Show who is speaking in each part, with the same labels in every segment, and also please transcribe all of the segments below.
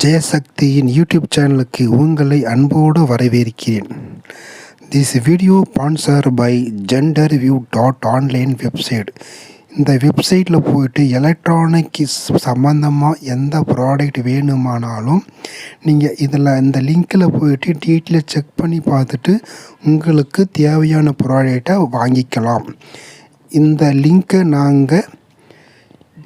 Speaker 1: ஜெயசக்தியின் YouTube சேனலுக்கு உங்களை அன்போடு வரவேற்கிறேன். This video sponsor by gender view dot online website இந்த வெப்சைட்டில் போயிட்டு எலக்ட்ரானிக்ஸ் சம்மந்தமாக எந்த ப்ராடக்ட் வேணுமானாலும் நீங்கள் இதில் இந்த லிங்கில் போயிட்டு டீட்டெயில் செக் பண்ணி பார்த்துட்டு உங்களுக்கு தேவையான ப்ராடக்டை வாங்கிக்கலாம். இந்த லிங்க்கை நாங்கள்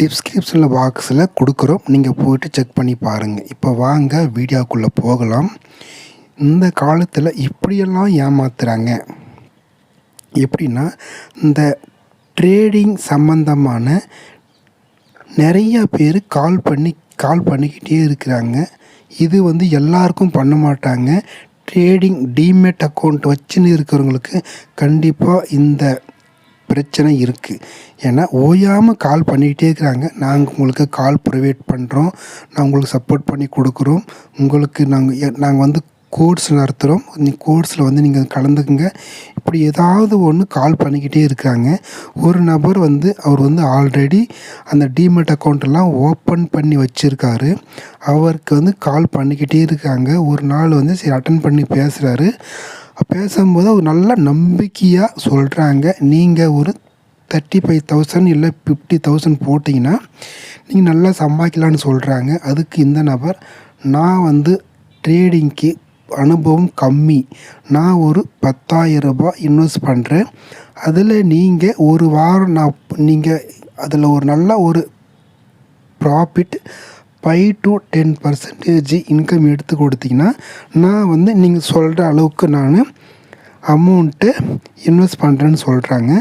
Speaker 1: டிஸ்கிரிப்ஷனில் பாக்ஸில் கொடுக்குறோம். நீங்கள் போயிட்டு செக் பண்ணி பாருங்கள் இப்போ வாங்க வீடியோக்குள்ளே போகலாம். இந்த காலத்தில் இப்படியெல்லாம் ஏமாத்துறாங்க. எப்படின்னா இந்த ட்ரேடிங் சம்மந்தமான நிறைய பேர் கால் பண்ணி கால் பண்ணிக்கிட்டே இருக்கிறாங்க. இது வந்து எல்லாருக்கும் பண்ண மாட்டாங்க. ட்ரேடிங் டிமேட் அக்கௌண்ட் வச்சுன்னு இருக்கிறவங்களுக்கு கண்டிப்பாக இந்த பிரச்சனை இருக்குது ஏன்னா ஓயாமல் கால் பண்ணிக்கிட்டே இருக்கிறாங்க. நாங்கள் உங்களுக்கு கால் ப்ரொவைட் பண்ணுறோம் நான் உங்களுக்கு சப்போர்ட் பண்ணி கொடுக்குறோம். உங்களுக்கு நாங்கள் நாங்கள் வந்து கோர்ஸ் நடத்துகிறோம் நீ கோர்ஸில் வந்து நீங்கள் கலந்துக்குங்க. இப்படி ஏதாவது ஒன்று கால் பண்ணிக்கிட்டே இருக்காங்க ஒரு நபர் வந்து அவர் வந்து ஆல்ரெடி அந்த டிமெட் அக்கௌண்ட்டெல்லாம் ஓப்பன் பண்ணி வச்சுருக்காரு. அவருக்கு வந்து கால் பண்ணிக்கிட்டே இருக்காங்க. ஒரு நாள் வந்து சரி அட்டன் பண்ணி பேசுகிறாரு பேசும்போது அவர் நல்ல நம்பிக்கையாக சொல்கிறாங்க நீங்கள் ஒரு தேர்ட்டி ஃபைவ் தௌசண்ட் இல்லை ஃபிஃப்டி தௌசண்ட் போட்டிங்கன்னா நீங்கள் நல்லா சம்பாதிக்கலான்னு சொல்கிறாங்க அதுக்கு இந்த நபர் நான் வந்து ட்ரேடிங்க்கு அனுபவம் கம்மி. நான் ஒரு பத்தாயிரம் ரூபாய் இன்வெஸ்ட் பண்ணுறேன் அதில் நீங்கள் ஒரு வாரம் நான் நீங்கள் அதில் ஒரு நல்ல ஒரு profit five to ten percentage income எடுத்து கொடுத்தீங்கன்னா நான் வந்து நீங்கள் சொல்கிற அளவுக்கு நான் அமௌண்ட்டு இன்வெஸ்ட் பண்ணுறேன்னு சொல்கிறாங்க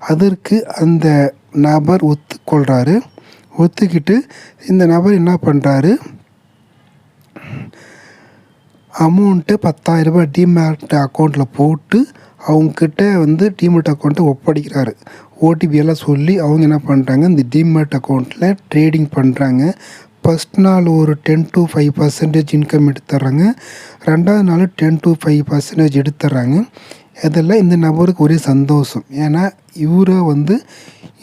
Speaker 1: அதற்கு அந்த நபர் ஒத்துக்கொள்கிறாரு ஒத்துக்கிட்டு இந்த நபர் என்ன பண்ணுறாரு அமௌண்ட்டு பத்தாயிரரூபா டிமேட் அக்கௌண்ட்டில் போட்டு அவங்கக்கிட்ட வந்து டிமேட் அக்கௌண்ட்டை ஒப்படைக்கிறாரு. ஓடிபி எல்லாம் சொல்லி அவங்க என்ன பண்ணுறாங்க இந்த டிமேட் அக்கௌண்ட்டில் ட்ரேடிங் பண்ணுறாங்க ஃபஸ்ட் நாள் ஒரு ten to five percentage income எடுத்துட்றாங்க ரெண்டாவது நாள் டென் டு ஃபைவ் பர்சன்டேஜ் எடுத்துட்றாங்க அதில் இந்த நபருக்கு ஒரே சந்தோஷம். ஏன்னா இவரை வந்து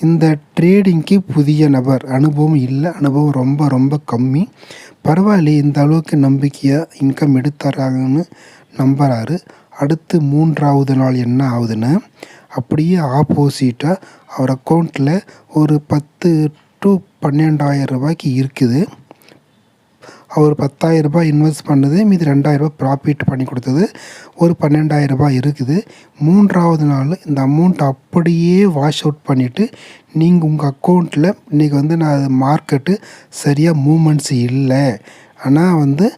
Speaker 1: இந்த ட்ரேடிங்க்கு புதிய நபர். அனுபவம் இல்லை. அனுபவம் ரொம்ப ரொம்ப கம்மி. பரவாயில்லையே இந்த அளவுக்கு நம்பிக்கையாக இன்கம் எடுத்துறாங்கன்னு நம்புகிறாரு அடுத்து மூன்றாவது நாள் என்ன ஆகுதுன்னா அப்படியே ஆப்போசிட்டாக அவர் அக்கௌண்ட்டில் ஒரு பத்து டு பன்னெண்டாயிரம் ரூபாய்க்கு இருக்குது. அவர் பத்தாயிரம் ரூபாய் இன்வெஸ்ட் பண்ணது மீதி ரூபாய் ப்ராஃபிட் பண்ணி கொடுத்தது. ஒரு பன்னெண்டாயிரம் ரூபாய் இருக்குது. மூன்றாவது நாள் இந்த அமௌண்ட் அப்படியே வாஷ் அவுட் பண்ணிவிட்டு நீங்கள் உங்கள் அக்கௌண்ட்டில் இன்றைக்கி வந்து நான் மார்க்கெட்டு சரியாக மூமெண்ட்ஸ் இல்லை. ஆனால் வந்து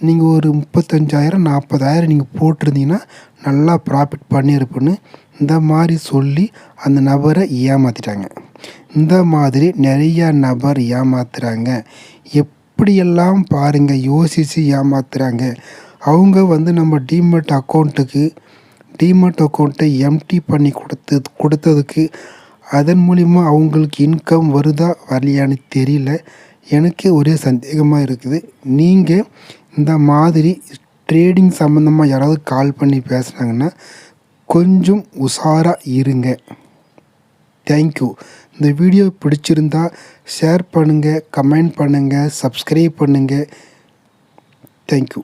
Speaker 1: நீங்கள் ஒரு முப்பத்தஞ்சாயிரம் நாற்பதாயிரம் நீங்கள் போட்டிருந்தீங்கன்னா நல்லா ப்ராஃபிட் பண்ணியிருப்புன்னு இந்த மாதிரி சொல்லி அந்த நபரை ஏமாற்றிட்டாங்க இந்த மாதிரி நிறைய நபர் ஏமாத்துறாங்க. எப்படியெல்லாம் பாருங்கள் யோசித்து ஏமாத்துறாங்க. அவங்க வந்து நம்ம டிமெட் அக்கௌண்ட்டுக்கு டிமெட் அக்கௌண்ட்டை எம்டி பண்ணி கொடுத்து கொடுத்ததுக்கு அதன் மூலிமா அவங்களுக்கு இன்கம் வருதா வரலையான்னு தெரியல. எனக்கு ஒரே சந்தேகமாக இருக்குது. நீங்கள் இந்த மாதிரி ட்ரேடிங் சம்மந்தமாக யாராவது கால் பண்ணி பேசுனாங்கன்னா கொஞ்சம் உஷாராக இருங்க. தேங்க்யூ இந்த வீடியோ பிடிச்சிருந்தா ஷேர் பண்ணுங்கள் கமெண்ட் பண்ணுங்கள் சப்ஸ்கிரைப் பண்ணுங்கள் தேங்க்யூ